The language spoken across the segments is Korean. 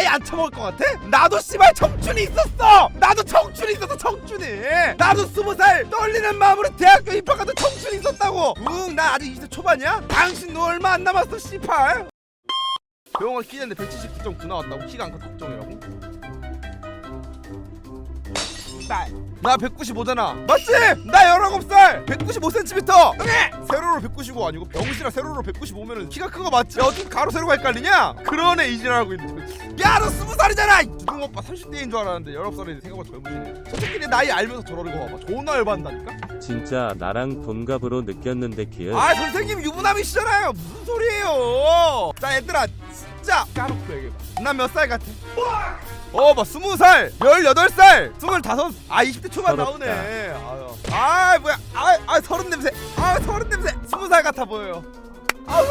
나이 안 처먹을 것 같아? 나도 씨발 청춘이 있었어 나도 청춘이 있었어 청춘이 나도 스무 살 떨리는 마음으로 대학교 입학하던 청춘이 있었다고 응 나 아직 20대 초반이야? 당신 너 얼마 안 남았어 씨발 병원 끼는데 179.9 나왔다고 키가 안 커서 걱정이라고? 씨발 나 195잖아. 맞지? 나 19살. 195cm 응애 세로로 195 아니고 병신아 세로로 195면은 키가 큰 거 맞지? 야, 어떻게 가로 세로가 헷갈리냐? 그러네 이질하고 있는 야너 20살이잖아! 두둥 오빠 30대인 줄 알았는데 19살인데 생각보다 젊으시네 저 새끼네 나이 알면서 저러는 거 봐봐. 존나 열받는다니까? 진짜 나랑 동갑으로 느꼈는데 기억 아 선생님 유부남이시잖아요. 무슨 소리예요? 자 얘들아 진짜. 까놓고 얘기해봐. 난 몇 살 같아? 어뭐 스무 살 열여덟 살 스물다섯 아 20대 초반 서럽다. 나오네. 아유. 아 뭐야. 아 아 서른 냄새. 아 서른 냄새. 스무 살 같아 보여요 아우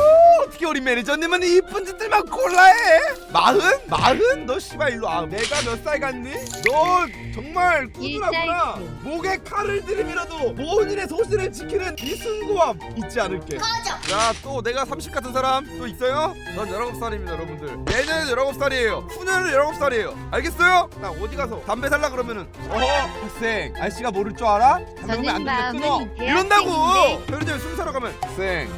어떻게 우리 매니저님은 이쁜 짓들만 골라해 마흔? 마흔? 너 씨발 일로 와 내가 몇 살 같니? 너 정말 꾸준하구나 일사일구. 목에 칼을 들이밀어도 본인의 소신을 지키는 이승구함 잊지 않을게 자또 내가 30 같은 사람 또 있어요? 전 19살입니다 여러분들 내년에 19살이에요 후년에 19살이에요 알겠어요? 나 어디 가서 담배 살라 그러면은 어허 학생 아저씨가 모를 줄 알아? 담배 보면 안 저는 되는데 끊어 마음은 이런다고 대학생인데. 편의점에 술 사러 가면 학생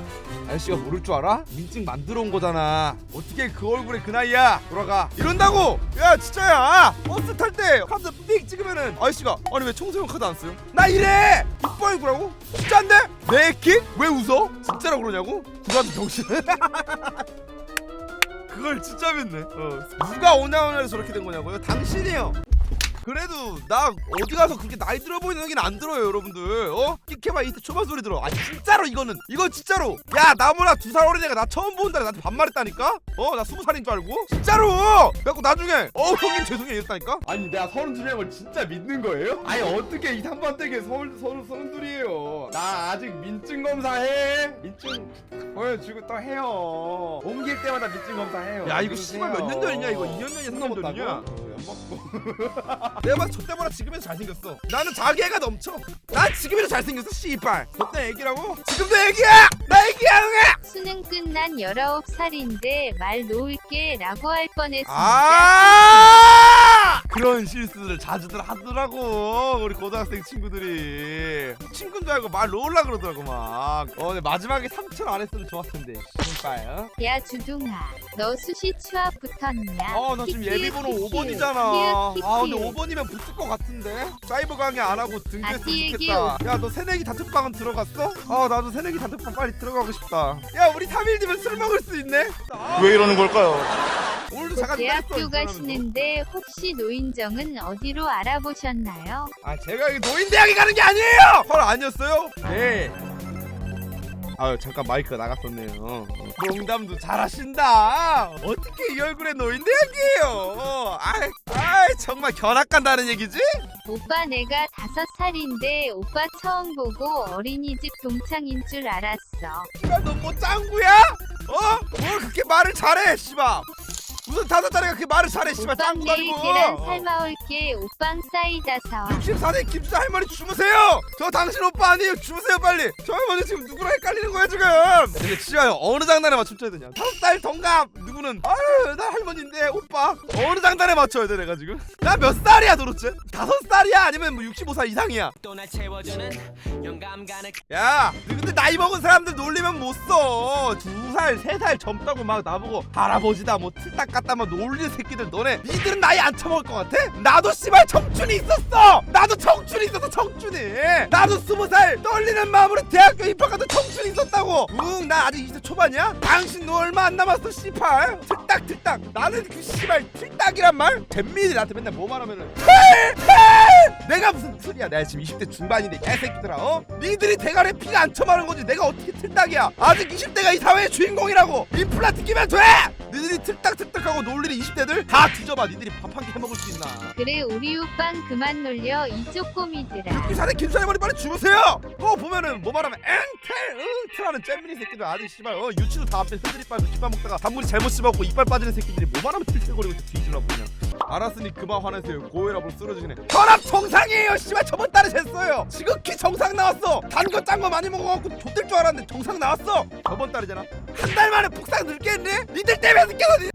아저씨가 모를 줄 알아? 민증 만들어 온 거잖아 어떻게 그 얼굴에 그 나이야 돌아가 이런다고 야 진짜야 버스 탈 때 카드 삑 찍으면은 아저씨가 아니 왜 청소년 카드 안 써요? 나 이래 이뻐 얼굴하고 진짜인데? 내 킥? 왜 웃어? 진짜로 그러냐고? 구라도 정신 그걸 진짜 믿네 어. 누가 오냐오냐로 저렇게 된 거냐고요? 당신이요 그래도 나 어디 가서 그렇게 나이 들어 보이는 얘기는 안 들어요 여러분들 어? 끽해봐 이때 초반 소리 들어 아 진짜로 이거는 이건 진짜로 야 나보다 두살 어린 애가 나 처음 달에 나한테 반말했다니까? 어? 나 스무 살인 줄 알고? 진짜로! 그래갖고 나중에 어 형님 죄송해요 이랬다니까? 아니 내가 서른 둘이란 걸 진짜 믿는 거예요? 아니 어떻게 이 상반되게 서른 서른 서른 둘이에요? 나 아직 민증 검사해. 민증 보여주고 또 해요. 옮길 때마다 민증 검사해요. 야 이거 씨발 몇 년 전이냐 이거 2년 전이냐 3년 전이냐 안 먹고. 내가 봐서 저 때보다 지금에도 잘생겼어 나는 자기애가 넘쳐 난 지금에도 잘생겼어 씨발 저때 애기라고? 지금도 애기야! 나 애기야 응애! 수능 끝난 19살인데 말 놓을게 라고 할 뻔했습니다. 아 그런 실수를 자주들 하더라고 우리 고등학생 친구들이 친구인 줄 알고 말 놓으려 그러더라고 막 어 근데 마지막에 3천 안 했으면 좋았을 텐데 어? 야 주둥아 너 수시 취업 붙었냐? 어나 지금 키키우, 예비번호 키키우, 5번이잖아 키키우, 아 근데 키키우. 5번이면 붙을 것 같은데 사이버 강의 안 하고 등교했으면 아띠 좋겠다 야 너 새내기 단톡방은 들어갔어? 아 나도 새내기 단톡방 빨리 들어가고 싶다 야 우리 3일 뒤면 술 먹을 수 있네 아, 왜 이러는 걸까요? 오늘도 잠깐 대학교 이 사람은. 가시는데 혹시 노인정은 어디로 알아보셨나요? 아 제가 여기 노인대학에 가는 게 아니에요 헐 아니었어요? 네 아유 잠깐 마이크가 나갔었네요 농담도 잘하신다 어떻게 이 얼굴에 노인대학이에요 아이, 아이 정말 견학 간다는 얘기지? 오빠 내가 다섯 살인데 오빠 처음 보고 어린이집 동창인 줄 알았어. 씨발 너뭐 짱구야? 어? 뭘 그렇게 말을 잘해 씨발 무슨 다섯 살이가 그렇게 말을 잘해 씨발 내일 아니고 계란 어. 삶아올게 오빵 사이다 사와. 64세 김수 할머니 주무세요! 저 당신 오빠 아니에요! 주무세요 빨리! 저 할머니 지금 누구랑 헷갈리는 거야 지금! 근데 진짜 어느 장단에 맞춰야 되냐? 다섯 살 동갑! 누구는 아유 나 할머니인데 오빠 어느 장단에 맞춰야 돼 내가 지금? 나 몇 살이야 도대체? 다섯 살이야? 아니면 뭐 65살 이상이야? 또날 채워주는 영감 가득 야! 근데 나이 먹은 사람들 놀리면 못 써! 두 살, 세 살 젊다고 막 나보고 할아버지다 뭐 틀딱 갖다 막 놀리는 새끼들 너네 니들은 나이 안 처먹을 것 같아? 나도 씨발 청춘이 있었어! 나도 청춘이 있었어 청춘이! 나도 스무 살 떨리는 마음으로 대학교 입학하던 청춘이 있었다고! 응, 나 아직 20대 초반이야? 당신 너 얼마 안 남았어 씨발! 틀딱 틀딱! 나는 그 씨발 틀딱이란 말? 잼민이 나한테 맨날 뭐 말하면은 내가 무슨 틀이야 내가 지금 20대 중반인데 개새끼들아 어? 니들이 대가리에 피가 안 쳐마른 거지 내가 어떻게 틀딱이야 아직 20대가 이 사회의 주인공이라고 임플란트 끼면 돼! 니들이 틀딱틀딱 하고 놀리는 20대들 다 뒤져봐. 니들이 밥 한 개 해먹을 수 있나? 그래 우리 오빵 그만 놀려. 이쪽 꼬미들아. 기사대 김사의 머리 빨리 주무세요! 그거 보면은 뭐 말하면 엥틀 응틀하는 잼민이 새끼들 아직 씨발 어 유치도 다 앞에 흔들이 빨고 씨발 먹다가 단물이 잘못 씹었고 이빨 빠지는 새끼들이 뭐 말하면 틀틀거리고 뒤질라고 그냥. 알았으니 그만 화내세요. 고혈압으로 쓰러지시네. 혈압 정상이에요 씨발. 저번 달에 쟀어요. 지극히 정상 나왔어. 단 거 짠 거 많이 먹어갖고 좆될 줄 알았는데 정상 나왔어. 저번 달이잖아. 한 달 만에 폭삭 늘겠네 니들 때문에 느껴서 니-